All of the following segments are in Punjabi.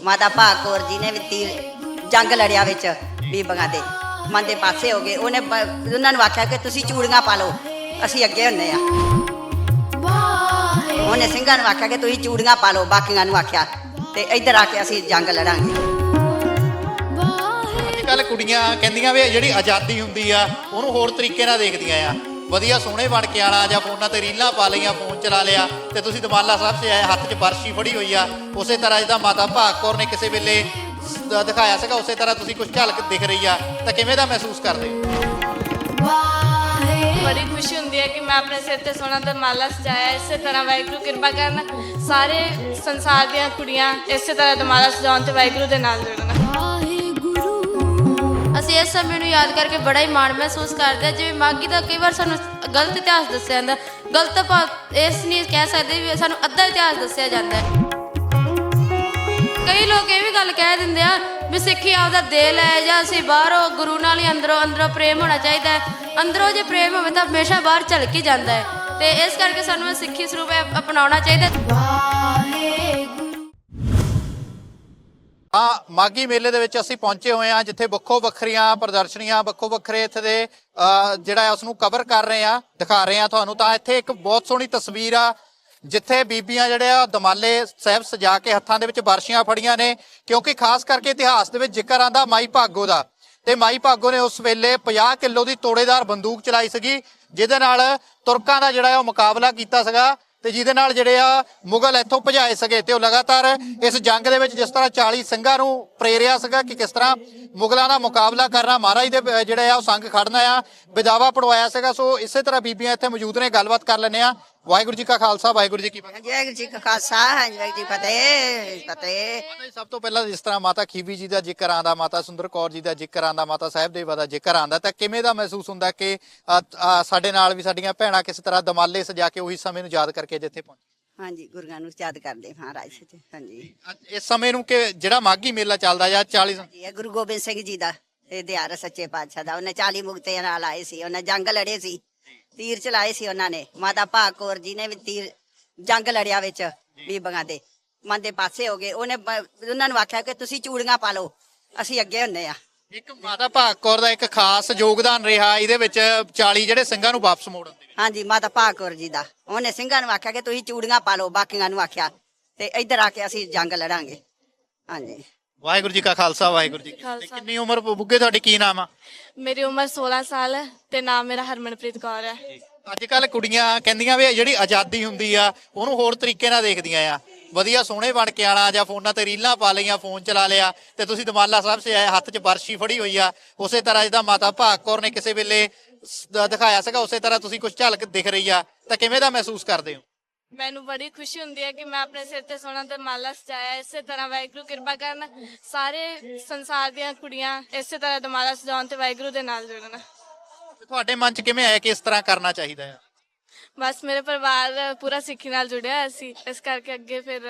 ਮਾਤਾ ਭਾਗ ਕੌਰ ਜੀ ਨੇ ਵੀ ਤੀਰ ਜੰਗ ਲੜਿਆ ਵਿੱਚ ਬੀਬੀਆਂ ਦੇ। ਮਨ ਦੇ ਪਾਸੇ ਹੋ ਗਏ। ਉਹਨੇ ਬ- ਉਹਨਾਂ ਨੂੰ ਆਖਿਆ ਕਿ ਤੁਸੀਂ ਚੂੜੀਆਂ ਪਾ ਲਓ। ਅਸੀਂ ਅੱਗੇ ਹੁੰਨੇ ਆ। ਉਹਨੇ ਸਿੰਘਾਂ ਨੂੰ ਆਖਿਆ ਕਿ ਤੁਸੀਂ ਚੂੜੀਆਂ ਪਾ ਲਓ। ਬਾਕੀਆਂ ਨੂੰ ਆਖਿਆ ਤੇ ਇੱਧਰ ਆ ਕੇ ਅਸੀਂ ਜੰਗ ਲੜਾਂਗੇ। ਅੱਜ ਕੱਲ ਕੁੜੀਆਂ ਕਹਿੰਦੀਆਂ ਵੀ ਜਿਹੜੀ ਆਜ਼ਾਦੀ ਹੁੰਦੀ ਆ, ਉਹਨੂੰ ਹੋਰ ਤਰੀਕੇ ਨਾਲ ਦੇਖਦੀਆਂ ਆ। ਵਧੀਆ ਸੋਹਣੇ ਬਣ ਕੇ ਆਣਾ ਜਾਂ ਫੋਨਾਂ ਤੇ ਰੀਲਾਂ ਪਾ ਲਈਆਂ ਫੋਨ ਚਲਾ ਲਿਆ। ਤੇ ਤੁਸੀਂ ਦਮਾਲਾ ਸਾਹਿਬ ਸੇ ਆਏ ਹੱਥ 'ਚ ਬਰਸ਼ੀ ਫੜੀ ਹੋਈ ਆ। ਉਸੇ ਤਰ੍ਹਾਂ ਜਿੱਦਾਂ ਮਾਤਾ ਭਾਗ ਕੌਰ ਨੇ ਕਿਸੇ ਵੇਲੇ ਦਿਖਾਇਆ ਸੀਗਾ ਉਸੇ ਤਰ੍ਹਾਂ ਤੁਸੀਂ ਕੁਝ ਝਲਕ ਦਿਖ ਰਹੀ ਆ। ਤਾਂ ਕਿਵੇਂ ਦਾ ਮਹਿਸੂਸ ਕਰਦੇ ਬੜੀ ਖੁਸ਼ੀ ਹੁੰਦੀ ਹੈ ਕਿ ਮੈਂ ਆਪਣੇ ਸਿਰ ਤੇ ਸੋਨਾ ਦਾ ਮਾਲਾ ਸਜਾਇਆ ਇਸੇ ਤਰ੍ਹਾਂ ਵਾਹਿਗੁਰੂ ਕਿਰਪਾ ਕਰਨ। ਸਾਰੇ ਸੰਸਾਰ ਦੀਆਂ ਕੁੜੀਆਂ ਇਸੇ ਤਰ੍ਹਾਂ ਦਾ ਮਾਲਾ ਸਜਾਉਣ ਤੇ ਵਾਹਿਗੁਰੂ ਦੇ ਨਾਲ ਜੁੜਨ। ਅਸੀਂ ਇਸ ਸਮੇਂ ਨੂੰ ਯਾਦ ਕਰਕੇ ਬੜਾ ਹੀ ਮਾਣ ਮਹਿਸੂਸ ਕਰਦੇ ਹਾਂ। ਜਿਵੇਂ ਮਾਗੀ ਦਾ ਕਈ ਵਾਰ ਸਾਨੂੰ ਗਲਤ ਇਤਿਹਾਸ ਦੱਸਿਆ ਜਾਂਦਾ ਗਲਤ ਆਪਾਂ ਇਸ ਨਹੀਂ ਕਹਿ ਸਕਦੇ ਵੀ ਸਾਨੂੰ ਅੱਧਾ ਇਤਿਹਾਸ ਦੱਸਿਆ ਜਾਂਦਾ ਹੈ। ਕਈ ਲੋਕ ਇਹ ਵੀ ਗੱਲ ਕਹਿ ਦਿੰਦੇ ਆ ਵੀ ਸਿੱਖੀ ਆਪਦਾ ਦਿਲ ਹੈ ਜਾਂ ਅਸੀਂ ਬਾਹਰੋਂ ਗੁਰੂ ਨਾਲ ਹੀ ਅੰਦਰੋਂ ਅੰਦਰੋਂ ਪ੍ਰੇਮ ਹੋਣਾ ਚਾਹੀਦਾ ਹੈ। ਅੰਦਰੋਂ ਜੇ ਪ੍ਰੇਮ ਹੋਵੇ ਤਾਂ ਹਮੇਸ਼ਾ ਬਾਹਰ ਝਲਕ ਹੀ ਜਾਂਦਾ ਹੈ। ਤੇ ਇਸ ਕਰਕੇ ਸਾਨੂੰ ਸਿੱਖੀ ਸਰੂਪ ਅਪਣਾਉਣਾ ਚਾਹੀਦਾ ਹੈ। ਆ ਮਾਗੀ ਮੇਲੇ ਦੇ ਵਿੱਚ ਅਸੀਂ ਪਹੁੰਚੇ ਹੋਏ ਆ ਜਿੱਥੇ ਵੱਖੋ ਵੱਖਰੀਆਂ ਪ੍ਰਦਰਸ਼ਨੀਆਂ, ਵੱਖੋ ਵੱਖਰੇ ਇੱਥੇ ਦੇ ਜਿਹੜਾ ਹੈ ਉਸ ਨੂੰ ਕਵਰ ਕਰ ਰਹੇ ਆ ਦਿਖਾ ਰਹੇ ਆ ਤੁਹਾਨੂੰ। ਤਾਂ ਇੱਥੇ ਇੱਕ ਬਹੁਤ ਸੋਹਣੀ ਤਸਵੀਰ ਆ, ਜਿੱਥੇ ਬੀਬੀਆਂ ਜਿਹੜੇ ਆ, ਦਮਾਲੇ ਸਾਹਿਬ ਸਜਾ ਕੇ ਹੱਥਾਂ ਦੇ ਵਿੱਚ ਬਰਸ਼ੀਆਂ ਫੜੀਆਂ ਨੇ, ਕਿਉਂਕਿ ਖਾਸ ਕਰਕੇ ਇਤਿਹਾਸ ਦੇ ਵਿੱਚ ਜ਼ਿਕਰ ਆਂਦਾ ਮਾਈ ਭਾਗੋ ਦਾ। ਤੇ ਮਾਈ ਭਾਗੋ ਨੇ ਉਸ ਵੇਲੇ 50 ਕਿਲੋ ਦੀ ਤੋੜੇਦਾਰ ਬੰਦੂਕ ਚਲਾਈ ਸੀਗੀ, ਜਿਹਦੇ ਨਾਲ ਤੁਰਕਾਂ ਦਾ ਜਿਹੜਾ ਹੈ ਉਹ ਮੁਕਾਬਲਾ ਕੀਤਾ ਸੀਗਾ। ਤੇ ਜਿਹਦੇ ਨਾਲ ਜਿਹੜੇ ਆ ਮੁਗਲ ਇੱਥੋਂ ਭਜਾਏ ਸਕੇ ਤੇ ਉਹ ਲਗਾਤਾਰ ਇਸ ਜੰਗ ਦੇ ਵਿੱਚ ਜਿਸ ਤਰ੍ਹਾਂ 40 ਸਿੰਘਾਂ ਨੂੰ ਪ੍ਰੇਰਿਆ ਸੀਗਾ ਕਿ ਕਿਸ ਤਰ੍ਹਾਂ ਮੁਗਲਾਂ ਦਾ ਮੁਕਾਬਲਾ ਕਰਨਾ, ਮਹਾਰਾਜ ਦੇ ਜਿਹੜੇ ਆ ਉਹ ਸੰਗ ਖੜਨਾ ਆ, ਵਿਦਾਵਾ ਪੜਵਾਇਆ ਸੀਗਾ। ਸੋ ਇਸੇ ਤਰ੍ਹਾਂ ਬੀਬੀਆਂ ਇੱਥੇ ਮੌਜੂਦ ਨੇ, ਗੱਲਬਾਤ ਕਰ ਲੈਂਦੇ ਆ ਵਾਹਿਗੁਰੂ ਜੀ ਕਾ ਖਾਲਸਾ ਵਾਹਿਗੁਰੂ ਜੀ ਕੀ ਫਤਿਹ। ਜੈ ਜੀ ਕਾ ਖਾਲਸਾ ਹਾਂਜੀ ਵਾਹਿਗੁਰੂ ਜੀ ਕੀ ਫਤਿਹ ਫਤਿਹ। ਮਾਤਾ ਜੀ, ਸਭ ਤੋਂ ਪਹਿਲਾਂ ਜਿਸ ਤਰ੍ਹਾਂ ਮਾਤਾ ਖੀਵੀ ਜੀ ਦਾ ਜ਼ਿਕਰ ਆਂਦਾ ਮਾਤਾ ਸੁੰਦਰ ਕੌਰ ਜੀ ਦਾ ਜ਼ਿਕਰ ਆਂਦਾ ਮਾਤਾ ਸਾਹਿਬ ਦੇਵਾ ਦਾ ਜ਼ਿਕਰ ਆਂਦਾ ਤਾਂ ਕਿਵੇਂ ਦਾ ਮਹਿਸੂਸ ਹੁੰਦਾ ਕਿ ਅ, ਅ, ਸਾਡੇ ਨਾਲ ਵੀ ਸਾਡੀਆਂ ਭੈਣਾਂ ਕਿਸੇ ਤਰ੍ਹਾਂ ਦਮਾਲੇ ਸਜਾ ਕੇ ਉਹੀ ਸਮੇਂ ਨੂੰ ਯਾਦ ਕਰਕੇ ਜਿੱਥੇ ਪਹੁੰਚ? ਹਾਂਜੀ ਗੁਰੂਆਂ ਨੂੰ ਯਾਦ ਕਰਦੇ ਮਹਾਰਾਜ ਸੱਚੇ ਹਾਂਜੀ। ਅੱਜ ਇਸ ਸਮੇਂ ਨੂੰ ਕਿ ਜਿਹੜਾ ਮਾਗੀ ਮੇਲਾ ਚੱਲਦਾ ਜਾਂ 40 ਇਹ ਗੁਰੂ ਗੋਬਿੰਦ ਸਿੰਘ ਜੀ ਦਾ ਇਹ ਦਿਹਾੜਾ ਸੱਚੇ ਪਾਤਸ਼ਾਹ ਦਾ ਉਹਨੇ 40 ਮੁਕਤਿਆਂ ਨਾਲ ਆਏ ਸੀ ਉਹਨੇ ਜੰਗ ਲੜੇ ਸੀ। ਤੀਰ ਚਲਾਏ ਸੀ ਉਹਨਾਂ ਨੇ ਮਾਤਾ ਭਾਗ ਕੌਰ ਜੀ ਨੇ ਵੀ ਤੀਰ ਜੰਗ ਲੜਿਆ ਵਿੱਚ ਬੀਬੀਆਂ ਦੇ ਮਨ ਦੇ ਪਾਸੇ ਹੋ ਗਏ। ਉਹਨੇ ਬ- ਉਹਨਾਂ ਨੂੰ ਆਖਿਆ ਕਿ ਤੁਸੀਂ ਚੂੜੀਆਂ ਪਾ ਲਓ ਅਸੀਂ ਅੱਗੇ ਹੁੰਨੇ ਆ ਇੱਕ ਮਾਤਾ ਭਾਗ ਕੌਰ ਦਾ ਇੱਕ ਖਾਸ ਯੋਗਦਾਨ ਰਿਹਾ ਇਹਦੇ ਵਿੱਚ 40 ਜਿਹੜੇ ਸਿੰਘਾਂ ਨੂੰ ਵਾਪਸ ਮੋੜਨ ਦੇ ਵਿੱਚ। ਹਾਂਜੀ ਮਾਤਾ ਭਾਗ ਕੌਰ ਜੀ ਦਾ। ਉਹਨੇ ਸਿੰਘਾਂ ਨੂੰ ਆਖਿਆ ਕਿ ਤੁਸੀਂ ਚੂੜੀਆਂ ਪਾ ਲਓ ਬਾਕੀਆਂ ਨੂੰ ਆਖਿਆ ਤੇ ਇੱਧਰ ਆ ਕੇ ਅਸੀਂ ਜੰਗ ਲੜਾਂਗੇ। ਹਾਂਜੀ। ਵਾਹਿਗੁਰੂ ਜੀ ਕਾ ਖਾਲਸਾ ਵਾਹਿਗੁਰੂ ਜੀ ਕੀ ਫਤਿਹ। ਖਾਲਸਾ। ਕਿੰਨੀ ਉਮਰ ਬੁੱਗੇ ਤੁਹਾਡੀ? ਕੀ ਨਾਮ ਆ? ਮੇਰੀ ਉਮਰ 16 ਸਾਲ ਹੈ ਤੇ ਨਾਮ ਮੇਰਾ ਹਰਮਨਪ੍ਰੀਤ ਕੌਰ ਹੈ। ਅੱਜ ਕੱਲ ਕੁੜੀਆਂ ਕਹਿੰਦੀਆਂ ਵੀ ਜਿਹੜੀ ਆਜ਼ਾਦੀ ਹੁੰਦੀ ਆ ਉਹਨੂੰ ਹੋਰ ਤਰੀਕੇ ਨਾਲ ਦੇਖਦੀਆਂ ਆ। ਵਧੀਆ ਸੋਹਣੇ ਬਣ ਕੇ ਆਣਾ ਜਾਂ ਫੋਨਾਂ ਤੇ ਰੀਲਾਂ ਪਾ ਲਈਆਂ ਫੋਨ ਚਲਾ ਲਿਆ ਤੇ ਤੁਸੀਂ ਦਮਾਲਾ ਸਾਹਿਬ ਸੇ ਆਏ ਹੱਥ 'ਚ ਬਰਸ਼ੀ ਫੜੀ ਹੋਈ ਆ। ਉਸੇ ਤਰ੍ਹਾਂ ਜਿੱਦਾਂ ਮਾਤਾ ਭਾਗ ਕੌਰ ਨੇ ਕਿਸੇ ਵੇਲੇ ਸ- ਦਿਖਾਇਆ ਸੀਗਾ ਉਸੇ ਤਰ੍ਹਾਂ ਤੁਸੀਂ ਕੁਝ ਝਲਕ ਦਿਖ ਰਹੀ ਆ। ਤਾਂ ਕਿਵੇਂ ਦਾ ਮਹਿਸੂਸ ਕਰਦੇ ਹੋ? ਮੈਨੂੰ ਬੜੀ ਖੁਸ਼ੀ ਹੁੰਦੀ ਹੈ ਕਿ ਮੈਂ ਆਪਣੇ ਸਿਰ ਤੇ ਸੋਨਾ ਦਾ ਮਾਲਾ ਸਜਾਇਆ ਇਸੇ ਤਰ੍ਹਾਂ ਵਾਹਿਗੁਰੂ ਕਿਰਪਾ ਕਰਨ ਸਾਰੇ ਸੰਸਾਰ ਦੀਆਂ ਕੁੜੀਆਂ ਇਸੇ ਤਰ੍ਹਾਂ ਦਾ ਮਾਲਾ ਸਜਾਉਣ ਤੇ ਵਾਹਿਗੁਰੂ ਦੇ ਨਾਲ ਜੁੜਨ। ਤੇ ਤੁਹਾਡੇ ਮਨ 'ਚ ਕਿਵੇਂ ਆਇਆ ਕਿ ਇਸ ਤਰ੍ਹਾਂ ਕਰਨਾ ਚਾਹੀਦਾ ਆ ਬਸ ਮੇਰੇ ਪਰਿਵਾਰ ਪੂਰਾ ਸਿੱਖੀ ਨਾਲ ਜੁੜਿਆ ਹੋਇਆ ਸੀ ਇਸ ਕਰਕੇ ਅੱਗੇ ਫਿਰ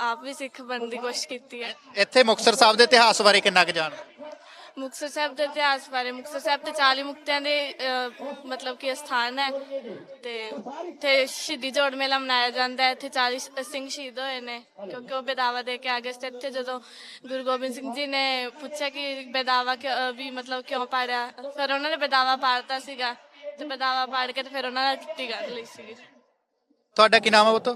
ਆਪ ਵੀ ਸਿੱਖ ਬਣਨ ਦੀ ਕੋਸ਼ਿਸ਼ ਕੀਤੀ ਹੈ। ਇੱਥੇ ਮੁਕਤਸਰ ਸਾਹਿਬ ਦੇ ਇਤਿਹਾਸ ਬਾਰੇ ਕਿੰਨਾ ਕੁ ਜਾਣਦੇ ਮੁਕਤਸਰ ਸਾਹਿਬ ਦੇ ਇਤਿਹਾਸ ਬਾਰੇ ਮੁਕਤਸਰ ਸਾਹਿਬ ਤੇ 40 ਮੁਕਤਿਆਂ ਦੇ ਅਹ, ਮਤਲਬ ਕਿ ਸਥਾਨ ਹੈ ਤੇ ਤੇ ਸ਼ਹੀਦੀ ਜੋੜ ਮੇਲਾ ਮਨਾਇਆ ਜਾਂਦਾ ਹੈ। ਇੱਥੇ 40 ਸ਼- ਸਿੰਘ ਸ਼ਹੀਦ ਹੋਏ ਨੇ ਕਿਉਂਕਿ ਉਹ ਬੇਦਾਵਾ ਦੇ ਕੇ ਆ ਗਏ ਸੀ। ਇੱਥੇ ਜਦੋਂ ਗੁਰੂ ਗੋਬਿੰਦ ਸਿੰਘ ਜੀ ਨੇ ਪੁੱਛਿਆ ਕਿ ਬੇਦਾਵਾ ਕਿ ਅਹ, ਵੀ ਮਤਲਬ ਕਿਉਂ ਪਾੜਿਆ ਫਿਰ ਉਹਨਾਂ ਨੇ ਬੇਦਾਵਾ ਪਾੜਤਾ ਸੀਗਾ ਤੇ ਬੇਦਾਵਾ ਪਾੜ ਕੇ ਤੇ ਫਿਰ ਉਹਨਾਂ ਨੇ ਛੁੱਟੀ ਕਰ ਲਈ ਸੀਗੀ। ਤੁਹਾਡਾ ਕੀ ਨਾਮ ਹੈ ਪੁੱਤ?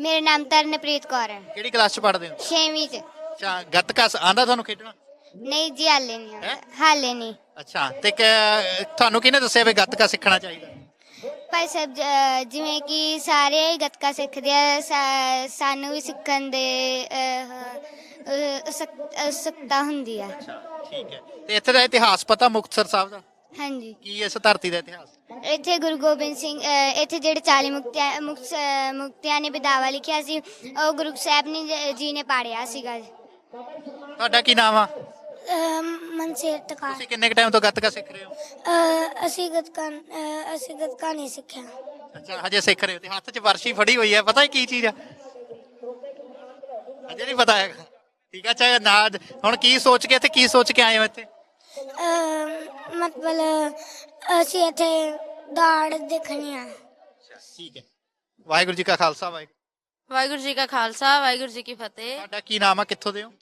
ਮੇਰਾ ਨਾਮ ਤਰਨਪ੍ਰੀਤ ਕੌਰ ਹੈ। ਕਿਹੜੀ ਕਲਾਸ 'ਚ ਪੜ੍ਹਦੇ ਹੋ? 6ਵੀਂ ਚ। ਅੱਛਾ ਗੱਤਕਾ ਸ- ਆਂਦਾ ਤੁਹਾਨੂੰ ਖੇਡਣਾ? ਨਹੀਂ ਜੀ ਹਾਲੇ ਨਹੀਂ ਆਉਂਦਾ। ਹਾਲੇ ਨਹੀਂ। ਅੱਛਾ ਤੇ ਕਿ- ਤੁਹਾਨੂੰ ਕਿਹਨੇ ਦੱਸਿਆ ਵੀ ਗੱਤਕਾ ਸਿੱਖਣਾ ਚਾਹੀਦਾ? ਭਾਈ ਸਾਹਿਬ ਜ- ਜਿਵੇਂ ਕਿ ਸਾਰੇ ਹੀ ਗੱਤਕਾ ਸਿੱਖਦੇ ਆ ਸਾ- ਸਾਨੂੰ ਵੀ ਸਿੱਖਣ ਦੇ ਅਹ, ਅਹ, ਉਸਕ- ਉਤਸੁਕਤਾ ਹੁੰਦੀ ਆ। ਠੀਕ ਹੈ। ਤੇ ਇੱਥੇ ਦਾ ਇਤਿਹਾਸ ਪਤਾ ਮੁਕਤਸਰ ਸਾਹਿਬ ਦਾ? ਹਾਂਜੀ। ਕੀ ਇਸ ਧਰਤੀ ਦਾ ਇਤਿਹਾਸ? ਇੱਥੇ ਗੁਰੂ ਗੋਬਿੰਦ ਸਿੰਘ ਅਹ, ਇੱਥੇ ਜਿਹੜੇ 40 ਮੁਕਤਿਆਂ ਮੁਕਤ- ਅਹ, ਮੁਕਤਿਆਂ ਨੇ ਬਦਾਵਾ ਲਿਖਿਆ ਸੀ ਉਹ ਗੁਰੂ ਸਾਹਿਬ ਨੇ ਜ- ਜੀ ਨੇ ਪਾੜਿਆ ਸੀਗਾ। ਤੁਹਾਡਾ ਕੀ ਨਾਮ ਆ? ਮਨਸੇਰ ਤਕਾਰ ਤੁਸੀਂ ਕਿੰਨੇ ਕ ਟਾਈਮ ਤੋਂ ਗੱਤਕਾ ਸਿੱਖ ਰਹੇ ਹੋ? ਅਸੀਂ ਗੱਤਕਾ ਅਸੀਂ ਗੱਤਕਾ ਨਹੀਂ ਸਿੱਖਿਆ। ਅੱਛਾ ਹਜੇ ਸਿੱਖ ਰਹੇ ਹੋ ਤੇ ਹੱਥ 'ਚ ਵਰਸ਼ੀ ਫੜੀ ਹੋਈ ਹੈ ਪਤਾ ਹੀ ਕੀ ਚੀਜ਼ ਆ? ਹਜੇ ਨਹੀਂ ਪਤਾ ਹੈਗਾ। ਠੀਕ ਆ ਚਾਹੇ ਨਾ ਹੁਣ ਕੀ ਸੋਚ ਕੇ ਇੱਥੇ ਕੀ ਸੋਚ ਕੇ ਆਏ ਹੋ ਇੱਥੇ? ਮਤਲਬ ਅਸੀਂ ਇੱਥੇ ਦਾੜ ਦੇਖਣੀ ਆ। ਠੀਕ ਹੈ। ਵਾਹਿਗੁਰੂ ਜੀ ਕਾ ਖਾਲਸਾ ਵਾਹਿਗੁਰੂ। ਵਾਹਿਗੁਰੂ ਜੀ ਕਾ ਖਾਲਸਾ ਵਾਹਿਗੁਰੂ ਜੀ ਕੀ ਫਤਿਹ। ਤੁਹਾਡਾ ਕੀ ਨਾਮ ਆ? ਕਿੱਥੋਂ ਦੇ ਹੋ?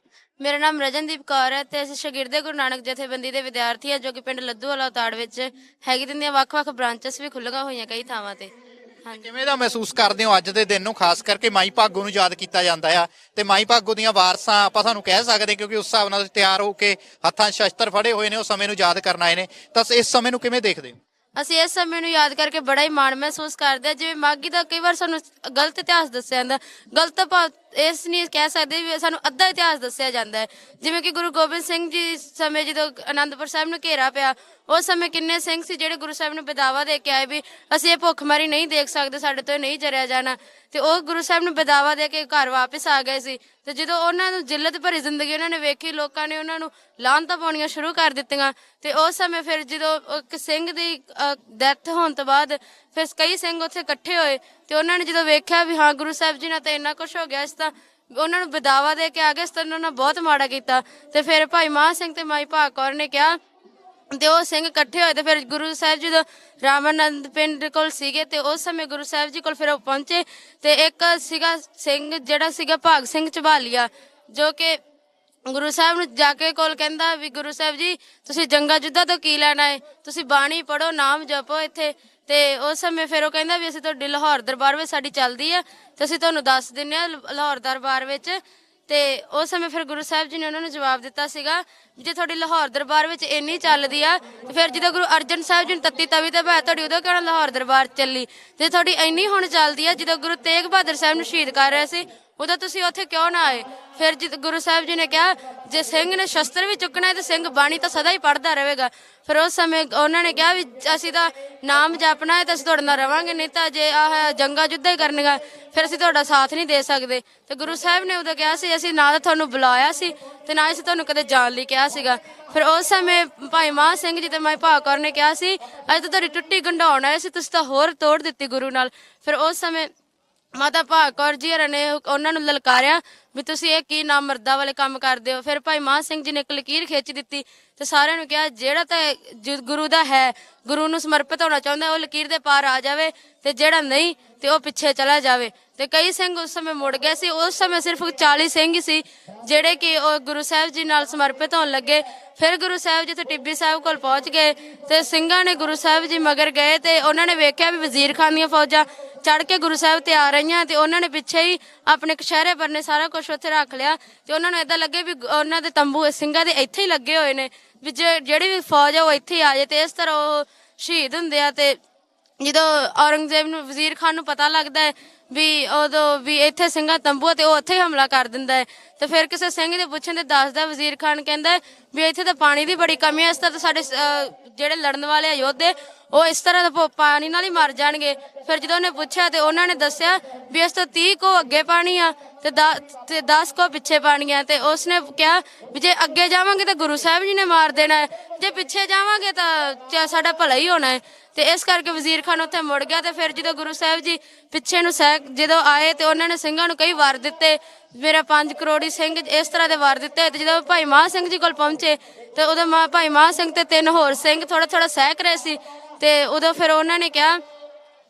ਮੇਰਾ ਨਾਮ ਰਜਨਦੀਪ ਕੌਰ ਹੈ ਤੇ ਅਸੀਂ ਸ਼ਾਗਿਰਦੇ ਗੁਰੂ ਨਾਨਕ ਜਥੇਬੰਦੀ ਦੇ ਵਿਦਿਆਰਥੀ ਹਾਂ ਜੋ ਕਿ ਪਿੰਡ ਲੱਦੂਵਾਲਾ ਉਤਾੜ ਵਿੱਚ ਹੈਗੀ ਦੀਆਂ ਵੱਖ-ਵੱਖ ਬ੍ਰਾਂਚਸ ਵੀ ਖੁੱਲ੍ਹੀਆਂ ਹੋਈਆਂ ਕਈ ਥਾਵਾਂ ਤੇ। ਹਾਂਜੀ। ਕਿਵੇਂ ਦਾ ਮਹਿਸੂਸ ਕਰਦੇ ਹੋ ਅੱਜ ਦੇ ਦਿਨ ਨੂੰ? ਖਾਸ ਕਰਕੇ ਮਾਈ ਭਾਗੋ ਨੂੰ ਯਾਦ ਕੀਤਾ ਜਾਂਦਾ ਆ। ਤੇ ਮਾਈ ਭਾਗੋ ਦੀਆਂ ਵਾਰਸਾਂ ਆਪਾਂ ਤੁਹਾਨੂੰ ਕਹਿ ਸਕਦੇ ਕਿਉਂਕਿ ਉਸ ਹਿਸਾਬ ਨਾਲ ਤਿਆਰ ਹੋ ਕੇ ਹੱਥਾਂ 'ਚ ਸ਼ਸਤਰ ਫੜੇ ਹੋਏ ਨੇ ਉਹ ਸਮੇਂ ਨੂੰ ਯਾਦ ਕਰਨ ਆਏ ਨੇ। ਤਾਂ ਇਸ ਸਮੇਂ ਨੂੰ ਕਿਵੇਂ ਦੇਖਦੇ ਹੋ? ਅਸੀਂ ਇਸ ਸਮੇਂ ਨੂੰ ਯਾਦ ਕਰਕੇ ਬੜਾ ਹੀ ਮਾਣ ਮਹਿਸੂਸ ਕਰਦੇ ਹਾਂ, ਜਿਵੇਂ ਮਾਗੀ ਦਾ ਕਈ ਵਾਰ ਸਾਨੂੰ ਗਲਤ ਇਤਿਹਾਸ ਦੱਸਿਆ ਜਾਂਦਾ, ਗਲਤ ਭਾਵ ਇਸ ਨਹੀਂ ਕਹਿ ਸਕਦੇ ਵੀ ਸਾਨੂੰ ਅੱਧਾ ਇਤਿਹਾਸ ਦੱਸਿਆ ਜਾਂਦਾ ਹੈ। ਜਿਵੇਂ ਕਿ ਗੁਰੂ ਗੋਬਿੰਦ ਸਿੰਘ ਜੀ ਸਮੇਂ ਜਦੋਂ ਅਨੰਦਪੁਰ ਸਾਹਿਬ ਨੂੰ ਘੇਰਾ ਪਿਆ, ਉਸ ਸਮੇਂ ਕਿੰਨੇ ਸਿੰਘ ਸੀ ਜਿਹੜੇ ਗੁਰੂ ਸਾਹਿਬ ਨੂੰ ਬੇਦਾਵਾ ਦੇ ਕੇ ਆਏ ਵੀ ਅਸੀਂ ਇਹ ਭੁੱਖਮਰੀ ਨਹੀਂ ਦੇਖ ਸਕਦੇ, ਸਾਡੇ ਤੋਂ ਇਹ ਨਹੀਂ ਜਰਿਆ ਜਾਣਾ। ਤੇ ਉਹ ਗੁਰੂ ਸਾਹਿਬ ਨੂੰ ਬਦਾਵਾ ਦੇ ਕੇ ਘਰ ਵਾਪਸ ਆ ਗਏ ਸੀ। ਤੇ ਜਦੋਂ ਉਹਨਾਂ ਨੂੰ ਜਿਲਤ ਭਰੀ ਜ਼ਿੰਦਗੀ ਉਹਨਾਂ ਨੇ ਵੇਖੀ, ਲੋਕਾਂ ਨੇ ਉਹਨਾਂ ਨੂੰ ਲਾਹਨਤਾਂ ਪਾਉਣੀਆਂ ਸ਼ੁਰੂ ਕਰ ਦਿੱਤੀਆਂ। ਤੇ ਉਸ ਸਮੇਂ ਫਿਰ ਜਦੋਂ ਇੱਕ ਸਿੰਘ ਦੀ ਡੈਥ ਹੋਣ ਤੋਂ ਬਾਅਦ ਫਿਰ ਕਈ ਸਿੰਘ ਉੱਥੇ ਇਕੱਠੇ ਹੋਏ ਤੇ ਉਹਨਾਂ ਨੇ ਜਦੋਂ ਵੇਖਿਆ ਵੀ ਹਾਂ ਗੁਰੂ ਸਾਹਿਬ ਜੀ ਨਾਲ ਤਾਂ ਇੰਨਾ ਕੁਝ ਹੋ ਗਿਆ ਇਸ ਤਾਂ ਉਹਨਾਂ ਨੂੰ ਬਦਾਵਾ ਦੇ ਕੇ ਆ ਗਏ ਇਸ ਤਰ੍ਹਾਂ ਉਹਨਾਂ ਨੇ ਬਹੁਤ ਮਾੜਾ ਕੀਤਾ। ਤੇ ਫਿਰ ਭਾਈ ਮਾਹ ਸਿੰਘ ਤੇ ਮਾਈ ਭਾਗ ਕੌਰ ਨੇ ਕਿਹਾ ਤੇ ਉਹ ਸਿੰਘ ਇਕੱਠੇ ਹੋਏ ਤੇ ਫਿਰ ਗੁਰੂ ਸਾਹਿਬ ਜੀ ਜਦੋਂ ਰਾਮਾਨੰਦ ਪਿੰਡ ਕੋਲ ਸੀਗੇ ਤੇ ਉਸ ਸਮੇਂ ਗੁਰੂ ਸਾਹਿਬ ਜੀ ਕੋਲ ਫਿਰ ਉਹ ਪਹੁੰਚੇ ਤੇ ਇੱਕ ਸੀਗਾ ਸਿੰਘ, ਜਿਹੜਾ ਸੀਗਾ ਭਾਗ ਸਿੰਘ ਚਬਾਲੀਆ ਜੋ ਕਿ ਗੁਰੂ ਸਾਹਿਬ ਨੂੰ ਜਾ ਕੇ ਕੋਲ ਕਹਿੰਦਾ ਵੀ ਗੁਰੂ ਸਾਹਿਬ ਜੀ, ਤੁਸੀਂ ਜੰਗਾ ਜੁੱਧਾ ਤੋਂ ਕੀ ਲੈਣਾ ਹੈ ਤੁਸੀਂ ਬਾਣੀ ਪੜੋ ਨਾਮ ਜਪੋ ਇੱਥੇ। ਤੇ ਉਸ ਸਮੇਂ ਫਿਰ ਉਹ ਕਹਿੰਦਾ ਵੀ ਅਸੀਂ ਤੁਹਾਡੀ ਲਾਹੌਰ ਦਰਬਾਰ ਵਿੱਚ ਸਾਡੀ ਚੱਲਦੀ ਹੈ ਤੇ ਅਸੀਂ ਤੁਹਾਨੂੰ ਦੱਸ ਦਿੰਨੇ ਆ ਲਾਹੌਰ ਦਰਬਾਰ ਵਿੱਚ। ਤੇ ਉਸ ਸਮੇਂ ਫਿਰ ਗੁਰੂ ਸਾਹਿਬ ਜੀ ਨੇ ਉਹਨਾਂ ਨੂੰ ਜਵਾਬ ਦਿੱਤਾ ਸੀਗਾ ਵੀ ਜੇ ਤੁਹਾਡੀ ਲਾਹੌਰ ਦਰਬਾਰ ਵਿੱਚ ਇੰਨੀ ਚੱਲਦੀ ਆ, ਤੇ ਫਿਰ ਜਦੋਂ ਗੁਰੂ ਅਰਜਨ ਸਾਹਿਬ ਜੀ ਨੂੰ ਤੱਤੀ ਤਵੀ ਤੇ ਬੈ ਤੁਹਾਡੀ ਉਦੋਂ ਕਹਿਣਾ ਲਾਹੌਰ ਦਰਬਾਰ ਚੱਲੀ? ਤੇ ਤੁਹਾਡੀ ਇੰਨੀ ਹੁਣ ਚੱਲਦੀ ਆ, ਜਦੋਂ ਗੁਰੂ ਤੇਗ ਬਹਾਦਰ ਸਾਹਿਬ ਨੂੰ ਸ਼ਹੀਦ ਕਰ ਰਹੇ ਸੀ ਉਦੋਂ ਤੁਸੀਂ ਉੱਥੇ ਕਿਉਂ ਨਾ ਆਏ? ਫਿਰ ਜਦ ਗੁਰੂ ਸਾਹਿਬ ਜੀ ਨੇ ਕਿਹਾ, ਜੇ ਸਿੰਘ ਨੇ ਸ਼ਸਤਰ ਵੀ ਚੁੱਕਣਾ ਹੈ ਤੇ ਸਿੰਘ ਬਾਣੀ ਤਾਂ ਸਦਾ ਹੀ ਪੜਦਾ ਰਹੇਗਾ। ਫਿਰ ਉਸ ਸਮੇਂ ਉਹਨਾਂ ਨੇ ਕਿਹਾ ਵੀ ਅਸੀਂ ਤਾਂ ਨਾਮ ਜਪਣਾ ਹੈ ਤਾਂ ਅਸੀਂ ਤੁਹਾਡੇ ਨਾਲ ਰਵਾਂਗੇ, ਨਹੀਂ ਤਾਂ ਜੇ ਆਹ ਜੰਗਾ ਜੁੱਧਾ ਹੀ ਕਰਨਗਾ, ਫਿਰ ਅਸੀਂ ਤੁਹਾਡਾ ਸਾਥ ਨਹੀਂ ਦੇ ਸਕਦੇ। ਤੇ ਗੁਰੂ ਸਾਹਿਬ ਨੇ ਉਦੋਂ ਕਿਹਾ ਸੀ, ਅਸੀਂ ਨਾ ਤਾਂ ਤੁਹਾਨੂੰ ਬੁਲਾਇਆ ਸੀ ਤੇ ਨਾ ਅਸੀਂ ਤੁਹਾਨੂੰ ਕਦੇ ਜਾਣ ਲਈ ਕਿਹਾ ਸੀਗਾ। ਫਿਰ ਉਸ ਸਮੇਂ ਭਾਈ ਮਾਹ ਸਿੰਘ ਜੀ ਤੇ ਮਾਈ ਭਾਕਰ ਨੇ ਕਿਹਾ ਸੀ ਅੱਜ ਤਾਂ ਤੁਹਾਡੀ ਟੁੱਟੀ ਗੰਢਾਉਣ ਆਏ ਸੀ, ਤੁਸੀਂ ਤਾਂ ਹੋਰ ਤੋੜ ਦਿੱਤੀ ਗੁਰੂ ਨਾਲ। ਫਿਰ ਉਸ ਸਮੇਂ ਮਾਤਾ ਭਾਗ ਕੌਰ ਜੀ ਹਰਾਂ ਨੇ ਉਹਨਾਂ ਨੂੰ ਲਲਕਾਰਿਆ ਵੀ ਤੁਸੀਂ ਇਹ ਕੀ ਨਾਮ ਮਰਦਾ ਵਾਲੇ ਕੰਮ ਕਰਦੇ ਹੋ? ਫਿਰ ਭਾਈ ਮਾਹ ਸਿੰਘ ਜੀ ਨੇ ਇੱਕ ਲਕੀਰ ਖਿੱਚ ਦਿੱਤੀ ਤੇ ਸਾਰਿਆਂ ਨੂੰ ਕਿਹਾ, ਜਿਹੜਾ ਤਾਂ ਜ- ਗੁਰੂ ਦਾ ਹੈ, ਗੁਰੂ ਨੂੰ ਸਮਰਪਿਤ ਹੋਣਾ ਚਾਹੁੰਦਾ, ਉਹ ਲਕੀਰ ਦੇ ਪਾਰ ਆ ਜਾਵੇ ਤੇ ਜਿਹੜਾ ਨਹੀਂ ਤੇ ਉਹ ਪਿੱਛੇ ਚਲਾ ਜਾਵੇ। ਤੇ ਕਈ ਸਿੰਘ ਉਸ ਸਮੇਂ ਮੁੜ ਗਏ ਸੀ, ਉਸ ਸਮੇਂ ਸਿਰਫ 40 ਸਿੰਘ ਹੀ ਸੀ, ਜਿਹੜੇ ਕਿ ਉਹ ਗੁਰੂ ਸਾਹਿਬ ਜੀ ਨਾਲ ਸਮਰਪਿਤ ਹੋਣ ਲੱਗੇ। ਫਿਰ ਗੁਰੂ ਸਾਹਿਬ ਜੀ ਤੇ ਟਿੱਬੀ ਸਾਹਿਬ ਕੋਲ ਪਹੁੰਚ ਗਏ ਤੇ ਸਿੰਘਾਂ ਨੇ ਗੁਰੂ ਸਾਹਿਬ ਜੀ ਮਗਰ ਗਏ ਤੇ ਉਹਨਾਂ ਨੇ ਵੇਖਿਆ ਵੀ ਵਜ਼ੀਰ ਖਾਨ ਦੀਆਂ ਫੌਜਾਂ ਚੜ ਕੇ ਗੁਰੂ ਸਾਹਿਬ ਤੇ ਆ ਰਹੀਆਂ ਤੇ ਉਹਨਾਂ ਨੇ ਪਿੱਛੇ ਹੀ ਆਪਣੇ ਕਸ਼ਹਿਰੇ ਪਰਨੇ ਸਾਰਾ ਕੁਝ ਉੱਥੇ ਰੱਖ ਲਿਆ ਤੇ ਉਹਨਾਂ ਨੂੰ ਇਦਾਂ ਲੱਗੇ ਵੀ ਉਹਨਾਂ ਦੇ ਤੰਬੂ ਸਿੰਘਾਂ ਦੇ ਇੱਥੇ ਹੀ ਲੱਗੇ ਹੋਏ ਨੇ ਵੀ ਜਿਹੜੀ ਵੀ ਫੌਜ ਆ ਉਹ ਇੱਥੇ ਆ ਜਾਏ ਤੇ ਇਸ ਤਰ੍ਹਾਂ ਉਹ ਸ਼ਹੀਦ ਹੁੰਦੇ ਆ ਤੇ ਜਦੋਂ ਔਰੰਗਜ਼ੇਬ ਨੂੰ, ਵਜ਼ੀਰ ਖਾਨ ਨੂੰ ਪਤਾ ਲੱਗਦਾ ਹੈ ਵੀ ਉਦੋਂ ਵੀ ਇੱਥੇ ਸਿੰਘਾਂ ਤੰਬੂ ਤੇ ਉਹ ਉੱਥੇ ਹੀ ਹਮਲਾ ਕਰ ਦਿੰਦਾ ਹੈ, ਤੇ ਫਿਰ ਕਿਸੇ ਸਿੰਘ ਦੇ ਪੁੱਛਣ ਤੇ ਦੱਸਦਾ ਵਜ਼ੀਰ ਖਾਨ ਕਹਿੰਦਾ ਵੀ ਇੱਥੇ ਤਾਂ ਪਾਣੀ ਦੀ ਬੜੀ ਕਮੀ ਹੈ ਇਸ ਤਰ੍ਹਾਂ ਤਾਂ ਸਾਡੇ ਜਿਹੜੇ ਲੜਨ ਵਾਲੇ ਆ ਯੋਧੇ, ਉਹ ਇਸ ਤਰ੍ਹਾਂ ਦਾ ਪ- ਪਾਣੀ ਨਾਲ ਹੀ ਮਰ ਜਾਣਗੇ। ਫਿਰ ਜਦੋਂ ਉਹਨੇ ਪੁੱਛਿਆ ਤੇ ਉਹਨਾਂ ਨੇ ਦੱਸਿਆ ਵੀ ਇਸ ਤੋਂ 30 ਕੋ ਅੱਗੇ ਪਾਣੀ ਆ ਤੇ 10 ਕੋ ਪਿੱਛੇ ਪਾਣੀ ਆ ਤੇ ਉਸਨੇ ਕਿਹਾ ਵੀ ਜੇ ਅੱਗੇ ਜਾਵਾਂਗੇ ਤਾਂ ਗੁਰੂ ਸਾਹਿਬ ਜੀ ਨੇ ਮਾਰ ਦੇਣਾ ਹੈ। ਜੇ ਪਿੱਛੇ ਜਾਵਾਂਗੇ ਤਾਂ ਚਾ- ਸਾਡਾ ਭਲਾ ਹੀ ਹੋਣਾ ਹੈ। ਤੇ ਇਸ ਕਰਕੇ ਵਜ਼ੀਰ ਖਾਨ ਉੱਥੇ ਮੁੜ ਗਿਆ ਤੇ ਫਿਰ ਜਦੋਂ ਗੁਰੂ ਸਾਹਿਬ ਜੀ ਪਿੱਛੇ ਨੂੰ ਸਹਿ ਜਦੋਂ ਆਏ ਤੇ ਉਹਨਾਂ ਨੇ ਸਿੰਘਾਂ ਨੂੰ ਕਈ ਵਾਰ ਦਿੱਤੇ, ਮੇਰਾ 5 ਕਰੋੜੀ ਸਿੰਘ ਇਸ ਤਰ੍ਹਾਂ ਦੇ ਵਾਰ ਦਿੱਤੇ ਤੇ ਜਦੋਂ ਭਾਈ ਮਾਹ ਸਿੰਘ ਜੀ ਕੋਲ ਪਹੁੰਚੇ ਤੇ ਉਦੋਂ ਮਾ- ਭਾਈ ਮਾਹ ਸਿੰਘ ਤੇ ਤਿੰਨ ਹੋਰ ਸਿੰਘ ਥੋੜਾ ਥੋੜਾ ਸਹਿਕ ਰਹੇ ਸੀ ਤੇ ਉਦੋਂ ਫਿਰ ਉਹਨਾਂ ਨੇ ਕਿਹਾ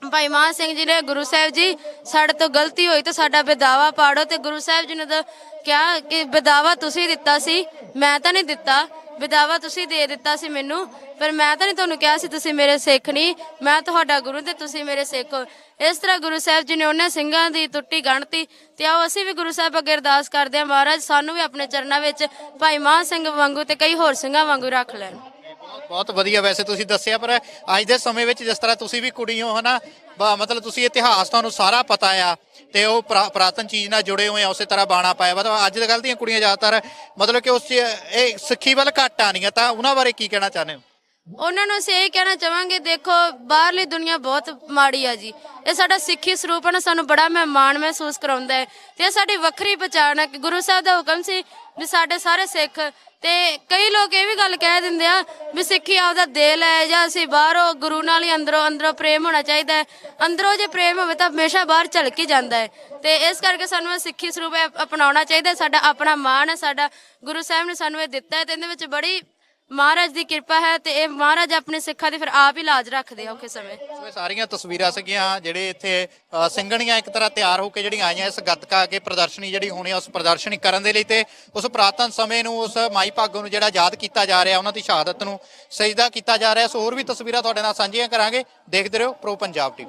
ਭਾਈ ਮਾਨ ਸਿੰਘ ਜੀ ਨੇ ਗੁਰੂ ਸਾਹਿਬ ਜੀ ਸਾਡੇ ਤੋਂ ਗਲਤੀ ਹੋਈ ਤਾਂ ਸਾਡਾ ਬੇਦਾਵਾ ਪਾੜੋ ਤੇ ਗੁਰੂ ਸਾਹਿਬ ਜੀ ਨੇ ਤਾਂ ਕਿਹਾ ਕਿ ਬੇਦਾਵਾ ਤੁਸੀਂ ਦਿੱਤਾ ਸੀ, ਮੈਂ ਤਾਂ ਨਹੀਂ ਦਿੱਤਾ। ਬੇਦਾਵਾ ਤੁਸੀਂ ਦੇ ਦਿੱਤਾ ਸੀ ਮੈਨੂੰ, ਪਰ ਮੈਂ ਤਾਂ ਨਹੀਂ ਤੁਹਾਨੂੰ ਕਿਹਾ ਸੀ ਤੁਸੀਂ ਮੇਰੇ ਸਿੱਖ ਨਹੀਂ, ਮੈਂ ਤੁਹਾਡਾ ਗੁਰੂ ਤੇ ਤੁਸੀਂ ਮੇਰੇ ਸਿੱਖ ਹੋ। ਇਸ ਤਰ੍ਹਾਂ ਗੁਰੂ ਸਾਹਿਬ ਜੀ ਨੇ ਉਹਨਾਂ ਸਿੰਘਾਂ ਦੀ ਟੁੱਟੀ ਗਣਤੀ ਤੇ ਆਓ ਅਸੀਂ ਵੀ ਗੁਰੂ ਸਾਹਿਬ ਅੱਗੇ ਅਰਦਾਸ ਕਰਦੇ ਹਾਂ। ਮਹਾਰਾਜ ਸਾਨੂੰ ਵੀ ਆਪਣੇ ਚਰਨਾਂ ਵਿੱਚ ਭਾਈ ਮਾਨ ਸਿੰਘ ਵਾਂਗੂ ਤੇ ਕਈ ਹੋਰ ਸਿੰਘਾਂ ਵਾਂਗੂ ਰੱਖ ਲੈਣ। ਬਹੁਤ ਵਧੀਆ ਵੈਸੇ ਤੁਸੀਂ ਦੱਸਿਆ, ਪਰ ਅੱਜ ਦੇ ਸਮੇਂ ਵਿੱਚ ਜਿਸ ਤਰ੍ਹਾਂ ਤੁਸੀਂ ਵੀ ਕੁੜੀ ਹੋ, ਹਨਾ, ਬ- ਮਤਲਬ ਤੁਸੀਂ ਇਤਿਹਾਸ ਤੁਹਾਨੂੰ ਸਾਰਾ ਪਤਾ ਆ ਤੇ ਉਹ ਪੁਰਾ- ਪੁਰਾਤਨ ਚੀਜ਼ ਨਾਲ ਜੁੜੇ ਹੋਏ ਆ, ਉਸੇ ਤਰ੍ਹਾਂ ਬਾਣਾ ਪਾਇਆ ਮਤਲਬ ਅੱਜ ਕੱਲ੍ਹ ਦੀਆਂ ਕੁੜੀਆਂ ਜ਼ਿਆਦਾਤਰ ਮਤਲਬ ਕਿ ਉਸ 'ਚ ਇਹ ਸਿੱਖੀ ਵੱਲ ਘੱਟ ਆਣੀਆਂ ਤਾਂ ਉਹਨਾਂ ਬਾਰੇ ਕੀ ਕਹਿਣਾ ਚਾਹੁੰਦੇ ਹੋ? ਉਹਨਾਂ ਨੂੰ ਅਸੀਂ ਇਹ ਕਹਿਣਾ ਚਾਹਾਂਗੇ, ਦੇਖੋ, ਬਾਹਰਲੀ ਦੁਨੀਆ ਬਹੁਤ ਮਾੜੀ ਆ ਜੀ। ਇਹ ਸਾਡਾ ਸਿੱਖੀ ਸਰੂਪ ਹੈ ਨਾ, ਸਾਨੂੰ ਬੜਾ ਮਹਿਮਾਨ ਮਹਿਸੂਸ ਕਰਾਉਂਦਾ ਹੈ। ਤੇ ਇਹ ਸਾਡੀ ਵੱਖਰੀ ਪਛਾਣ ਹੈ ਕਿ ਗੁਰੂ ਸਾਹਿਬ ਦਾ ਹੁਕਮ ਸੀ ਵੀ ਸਾਡੇ ਸਾਰੇ ਸਿੱਖ, ਤੇ ਕਈ ਲੋਕ ਇਹ ਵੀ ਗੱਲ ਕਹਿ ਦਿੰਦੇ ਆ ਵੀ ਸਿੱਖੀ ਆਪਦਾ ਦਿਲ ਹੈ ਜਾਂ ਅਸੀਂ ਬਾਹਰੋਂ ਗੁਰੂ ਨਾਲ ਹੀ ਅੰਦਰੋਂ ਅੰਦਰੋਂ ਪ੍ਰੇਮ ਹੋਣਾ ਚਾਹੀਦਾ ਹੈ। ਅੰਦਰੋਂ ਜੇ ਪ੍ਰੇਮ ਹੋਵੇ ਤਾਂ ਹਮੇਸ਼ਾ ਬਾਹਰ ਝਲਕ ਹੀ ਜਾਂਦਾ ਹੈ। ਤੇ ਇਸ ਕਰਕੇ ਸਾਨੂੰ ਇਹ ਸਿੱਖੀ ਸਰੂਪ ਅਪਣਾਉਣਾ ਚਾਹੀਦਾ ਸਾਡਾ ਆਪਣਾ ਮਾਣ ਹੈ, ਸਾਡਾ ਗੁਰੂ ਸਾਹਿਬ ਨੇ ਸਾਨੂੰ ਇਹ ਦਿੱਤਾ ਹੈ ਤੇ ਇਹਦੇ ਵਿੱਚ ਬੜੀ ਮਹਾਰਾਜ ਦੀ ਕਿਰਪਾ ਹੈ ਤੇ ਇਹ ਮਹਾਰਾਜ ਆਪਣੇ ਸਿੱਖਾਂ ਦੀ ਫਿਰ ਆਪ ਹੀ ਲਾਜ ਰੱਖਦੇ ਆ ਔਖੇ ਸਮੇਂ। ਸੋ ਇਹ ਸਾਰੀਆਂ ਤਸਵੀਰਾਂ ਸੀਗੀਆਂ ਜਿਹੜੇ ਇੱਥੇ ਅ, ਸਿੰਘਣੀਆਂ ਇੱਕ ਤਰ੍ਹਾਂ ਤਿਆਰ ਹੋ ਕੇ ਜਿਹੜੀਆਂ ਆਈਆਂ ਇਸ ਗੱਤਕਾ ਅੱਗੇ ਪ੍ਰਦਰਸ਼ਨੀ ਜਿਹੜੀ ਹੋਣੀ ਆ ਉਸ ਪ੍ਰਦਰਸ਼ਨੀ ਕਰਨ ਦੇ ਲਈ ਤੇ ਉਸ ਪੁਰਾਤਨ ਸਮੇਂ ਨੂੰ ਉਸ ਮਾਈ ਭਾਗੋ ਨੂੰ ਜਿਹੜਾ ਯਾਦ ਕੀਤਾ ਜਾ ਰਿਹਾ ਉਹਨਾਂ ਦੀ ਸ਼ਹਾਦਤ ਨੂੰ ਸਜਦਾ ਕੀਤਾ ਜਾ ਰਿਹਾ। ਸੋ ਹੋਰ ਵੀ ਤਸਵੀਰਾਂ ਤੁਹਾਡੇ ਨਾਲ ਸਾਂਝੀਆਂ ਕਰਾਂਗੇ। ਦੇਖਦੇ ਰਹੋ ਪ੍ਰੋ ਪੰਜਾਬ ਟੀਵੀ।